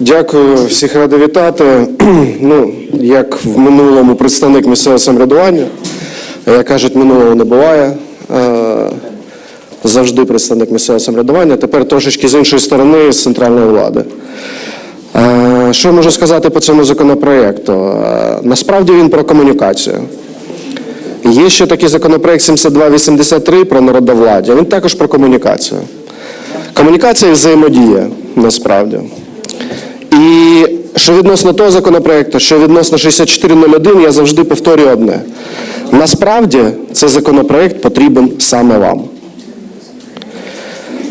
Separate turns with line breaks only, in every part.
Дякую, всіх радий вітати. Ну, як в минулому представник місцевого самоврядування, як кажуть, минулого не буває. Е, Завжди представник місцевого самоврядування, тепер трошечки з іншої сторони, з центральної влади. Е, Що можу сказати по цьому законопроєкту? Е, Насправді він про комунікацію. Є ще такий законопроект 7283 про народовладдя. Він також про комунікацію. Комунікація і взаємодія насправді. І що відносно того законопроекту, що відносно 6401, я завжди повторюю одне. Насправді цей законопроект потрібен саме вам.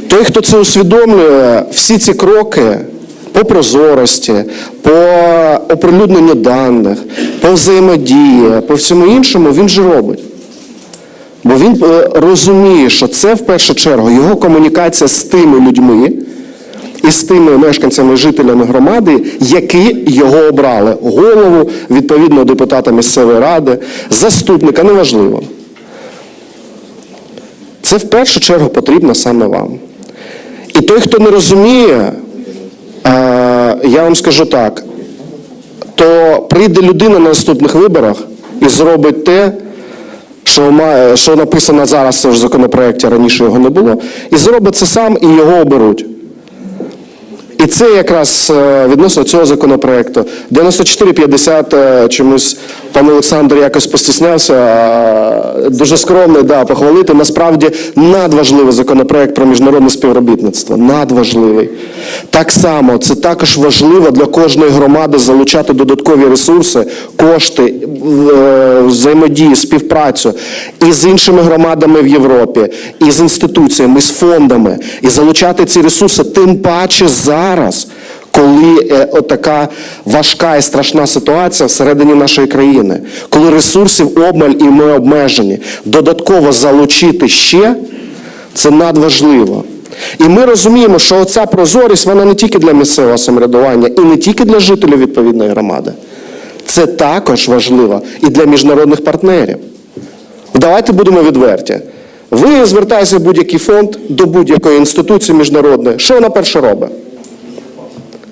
Той, хто це усвідомлює, всі ці кроки по прозорості, по оприлюдненню даних, по взаємодії, по всьому іншому, він же робить. Бо він е, розуміє, що це в першу чергу його комунікація з тими людьми і з тими мешканцями, жителями громади, які його обрали. Голову, відповідно, депутата місцевої ради, заступника, неважливо. Це в першу чергу потрібно саме вам. І той, хто не розуміє, е, я вам скажу так, то прийде людина на наступних виборах і зробить те, що, має, що написано зараз в законопроекті, раніше його не було, і зробить це сам, і його оберуть. І це якраз е, відносно цього законопроекту. 9450 е, чомусь пан Олександр якось постіснявся, дуже скромний, да, похвалити. Насправді надважливий законопроект про міжнародне співробітництво. Надважливий. Так само, це також важливо для кожної громади залучати додаткові ресурси, кошти, е, взаємодію, співпрацю і з іншими громадами в Європі, і з інституціями, і з фондами, і залучати ці ресурси, тим паче зараз, коли е, отака важка і страшна ситуація всередині нашої країни, коли ресурсів обмаль і ми обмежені, додатково залучити ще це надважливо. І ми розуміємо, що оця прозорість вона не тільки для місцевого самоврядування і не тільки для жителів відповідної громади. Це також важливо і для міжнародних партнерів. Давайте будемо відверті. Ви звертаєтеся в будь-який фонд до будь-якої інституції міжнародної. Що вона перше робить?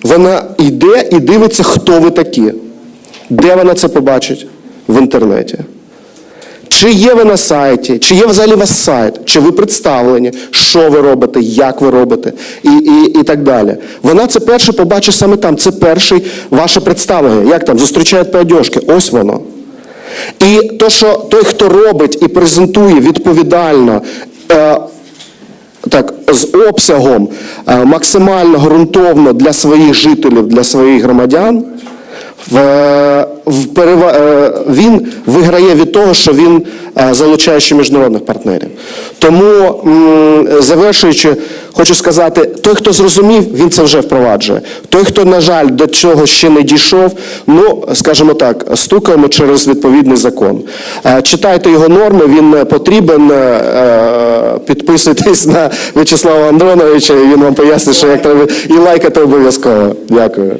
Вона йде і дивиться, хто ви такі. Де вона це побачить? В інтернеті. Чи є ви на сайті, чи є взагалі у вас сайт, чи ви представлені, що ви робите, як ви робите, і, і, і так далі. Вона це перше побачить саме там. Це перше ваше представлення. Як там зустрічають по одежки? Ось воно. І то, що той, хто робить і презентує відповідально. Так, з обсягом е, максимально ґрунтовно для своїх жителів, для своїх громадян, в, в перева... е, він виграє від того, що він е, залучає ще міжнародних партнерів. Тому, завершуючи, хочу сказати, той, хто зрозумів, він це вже впроваджує. Той, хто, на жаль, до цього ще не дійшов, ну, скажімо так, стукаємо через відповідний закон. Е, Читайте його норми, він е, потрібен. е, Підписуйтесь на В'ячеслава Андроновича, і він вам пояснить, що як треба, і лайкати обов'язково. Дякую.